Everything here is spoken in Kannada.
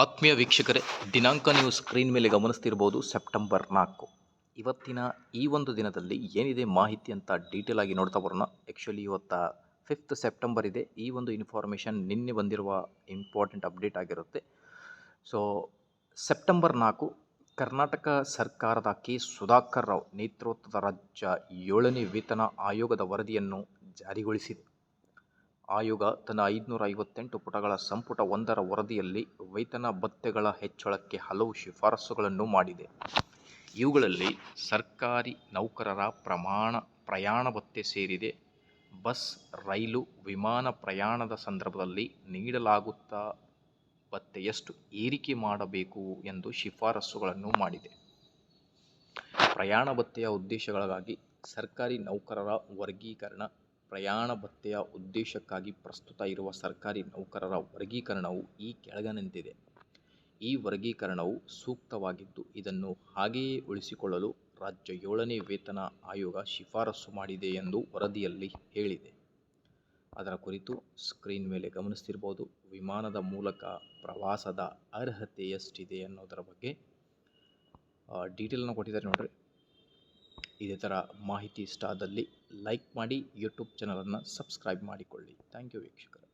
ಆತ್ಮೀಯ ವೀಕ್ಷಕರೇ, ದಿನಾಂಕ ನೀವು ಸ್ಕ್ರೀನ್ ಮೇಲೆ ಗಮನಿಸ್ತಿರ್ಬೋದು, ಸೆಪ್ಟೆಂಬರ್ ನಾಲ್ಕು. ಇವತ್ತಿನ ಈ ಒಂದು ದಿನದಲ್ಲಿ ಏನಿದೆ ಮಾಹಿತಿ ಅಂತ ಡೀಟೇಲ್ ಆಗಿ ನೋಡ್ತಾ ಬರೋಣ. ಆ್ಯಕ್ಚುಲಿ ಇವತ್ತ ಫಿಫ್ತ್ ಸೆಪ್ಟೆಂಬರ್ ಇದೆ. ಈ ಒಂದು ಇನ್ಫಾರ್ಮೇಷನ್ ನಿನ್ನೆ ಬಂದಿರುವ ಇಂಪಾರ್ಟೆಂಟ್ ಅಪ್ಡೇಟ್ ಆಗಿರುತ್ತೆ. ಸೊ ಸೆಪ್ಟೆಂಬರ್ ನಾಲ್ಕು, ಕರ್ನಾಟಕ ಸರ್ಕಾರದ ಕೆ. ಸುಧಾಕರ್ ರಾವ್ ನೇತೃತ್ವದ ರಾಜ್ಯ ಏಳನೇ ವೇತನ ಆಯೋಗದ ವರದಿಯನ್ನು ಜಾರಿಗೊಳಿಸಿದೆ ಆಯೋಗ ತನ್ನ ಐದುನೂರ ಐವತ್ತೆಂಟು ಪುಟಗಳ ಸಂಪುಟ ಒಂದರ ವರದಿಯಲ್ಲಿ ವೇತನ ಭತ್ಯೆಗಳ ಹೆಚ್ಚಳಕ್ಕೆ ಹಲವು ಶಿಫಾರಸುಗಳನ್ನು ಮಾಡಿದೆ. ಇವುಗಳಲ್ಲಿ ಸರ್ಕಾರಿ ನೌಕರರ ಪ್ರಮಾಣ, ಪ್ರಯಾಣ ಭತ್ಯೆ ಸೇರಿದೆ. ಬಸ್, ರೈಲು, ವಿಮಾನ ಪ್ರಯಾಣದ ಸಂದರ್ಭದಲ್ಲಿ ನೀಡಲಾಗುತ್ತಾ ಭತ್ಯೆಯಷ್ಟು ಏರಿಕೆ ಮಾಡಬೇಕು ಎಂದು ಶಿಫಾರಸುಗಳನ್ನು ಮಾಡಿದೆ. ಪ್ರಯಾಣ ಭತ್ಯೆಯ ಉದ್ದೇಶಗಳಿಗಾಗಿ ಸರ್ಕಾರಿ ನೌಕರರ ವರ್ಗೀಕರಣ ಪ್ರಯಾಣ ಭತ್ಯೆಯ ಉದ್ದೇಶಕ್ಕಾಗಿ ಪ್ರಸ್ತುತ ಇರುವ ಸರ್ಕಾರಿ ನೌಕರರ ವರ್ಗೀಕರಣವು ಈ ಕೆಳಗನಂತಿದೆ. ಈ ವರ್ಗೀಕರಣವು ಸೂಕ್ತವಾಗಿದ್ದು, ಇದನ್ನು ಹಾಗೆಯೇ ಉಳಿಸಿಕೊಳ್ಳಲು ರಾಜ್ಯ ಏಳನೇ ವೇತನ ಆಯೋಗ ಶಿಫಾರಸು ಮಾಡಿದೆ ಎಂದು ವರದಿಯಲ್ಲಿ ಹೇಳಿದೆ. ಅದರ ಕುರಿತು ಸ್ಕ್ರೀನ್ ಮೇಲೆ ಗಮನಿಸ್ತಿರ್ಬೋದು, ವಿಮಾನದ ಮೂಲಕ ಪ್ರವಾಸದ ಅರ್ಹತೆ ಎಷ್ಟಿದೆ ಅನ್ನೋದರ ಬಗ್ಗೆ ಡೀಟೇಲನ್ನು ಕೊಟ್ಟಿದ್ದಾರೆ ನೋಡ್ರಿ. ಇದೇ ಥರ ಮಾಹಿತಿ ಇಷ್ಟ ಲೈಕ್ ಮಾಡಿ ಯೂಟ್ಯೂಬ್ ಚಾನಲನ್ನು ಸಬ್ಸ್ಕ್ರೈಬ್ ಮಾಡಿಕೊಳ್ಳಿ. ಥ್ಯಾಂಕ್ ಯು ವೀಕ್ಷಕರೇ.